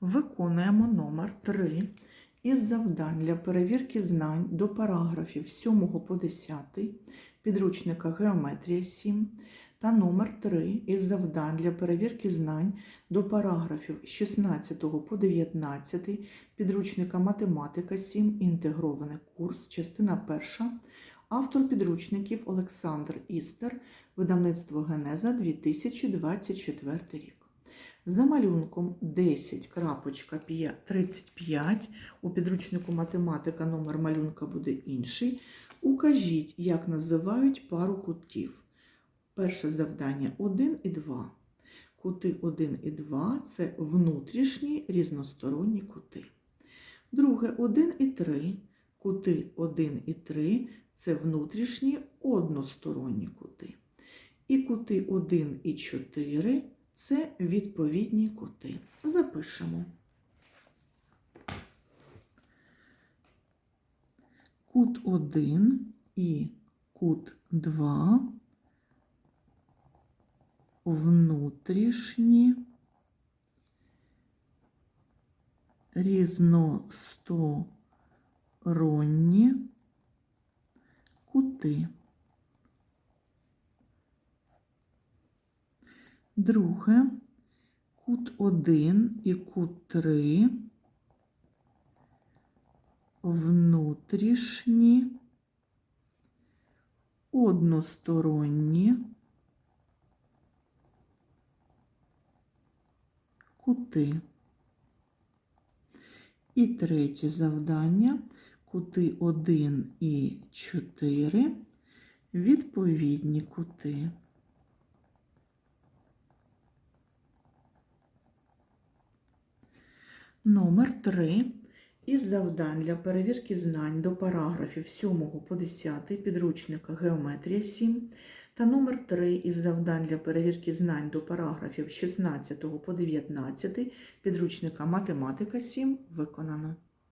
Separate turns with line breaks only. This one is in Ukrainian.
Виконуємо номер 3 із завдань для перевірки знань до параграфів 7 по 10 підручника Геометрія 7 та номер 3 із завдань для перевірки знань до параграфів 16 по 19 підручника Математика 7 інтегрований курс, частина 1, автор підручників Олександр Істер, видавництво Генеза 2024 рік. За малюнком 10.35 у підручнику математика номер малюнка буде інший. Укажіть, як називають пару кутів. Перше завдання 1 і 2. Кути 1 і 2 це внутрішні різносторонні кути. Друге 1 і 3. Кути 1 і 3 це внутрішні односторонні кути. І кути 1 і 4 це відповідні кути. Запишемо. Кут 1 і кут 2 внутрішні різносторонні кути. Друге, кут 1 і кут 3 внутрішні. Односторонні. Кути. І третє завдання. Кути 1 і 4 відповідні кути. Номер 3 із завдань для перевірки знань до параграфів 7 по 10 підручника Геометрія 7 та номер 3 із завдань для перевірки знань до параграфів 16 по 19 підручника Математика 7 виконано.